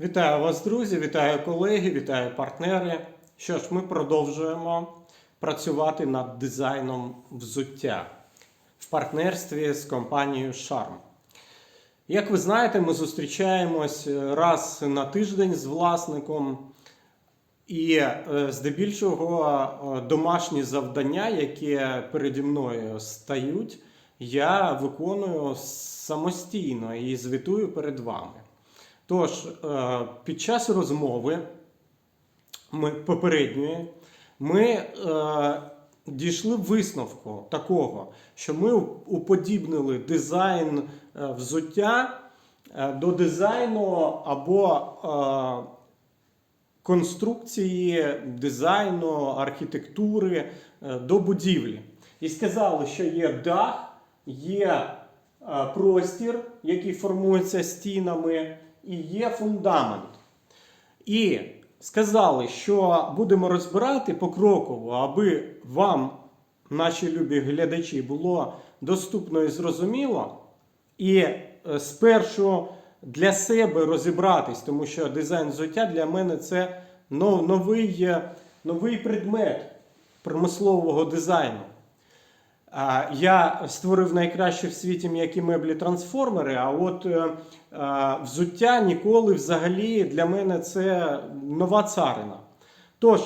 Вітаю вас, друзі, вітаю колеги, вітаю партнери. Що ж, ми продовжуємо працювати над дизайном взуття в партнерстві з компанією Charm. Як ви знаєте, ми зустрічаємось раз на тиждень з власником, і е, здебільшого е, домашні завдання, які переді мною стають, я виконую самостійно і звітую перед вами. Тож, е, під час розмови попередньої ми е, дійшли висновку такого, що ми уподібнили дизайн е, взуття до дизайну або конструкції, дизайну, архітектури до будівлі. І сказали, що є дах, є простір, який формується стінами, і є фундамент. І сказали, що будемо розбирати покроково, аби вам, наші любі глядачі, було доступно і зрозуміло. І е, спершу для себе розібратись, тому що дизайн взуття для мене це новий, е, новий предмет промислового дизайну. Я створив найкраще в світі м'які меблі трансформери, а от е, е, взуття ніколи взагалі для мене це нова царина. Тож,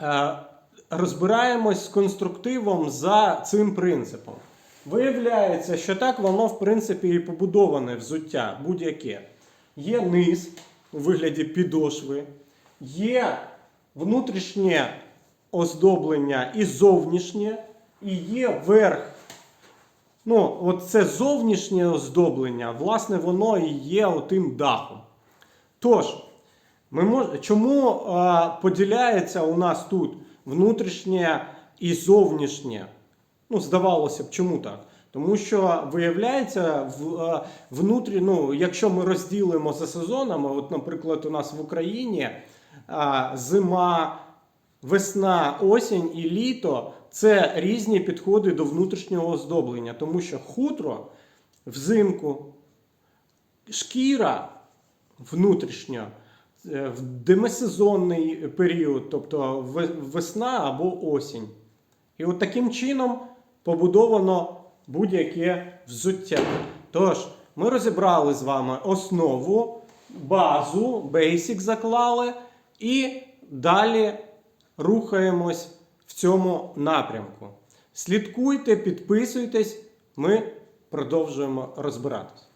е, розбираємось з конструктивом за цим принципом. Виявляється, що так воно, в принципі, і побудоване взуття будь-яке. Є низ у вигляді підошви, є внутрішнє оздоблення і зовнішнє, і є верх. Ну, от це зовнішнє оздоблення, власне, воно і є отим дахом. Тож, ми мож... чому е, поділяється у нас тут внутрішнє і зовнішнє? Ну, здавалося б, чому так? Тому що виявляється, в, е, внутрі, ну, якщо ми розділимо за сезонами, от, наприклад, у нас в Україні е, зима, весна, осінь і літо це різні підходи до внутрішнього оздоблення, тому що хутро взимку, шкіра внутрішня е, в демисезонний період, тобто весна або осінь. І от таким чином побудовано будь-яке взуття. Тож, ми розібрали з вами основу, базу, basic заклали, і далі рухаємось в цьому напрямку. Слідкуйте, підписуйтесь, ми продовжуємо розбиратись.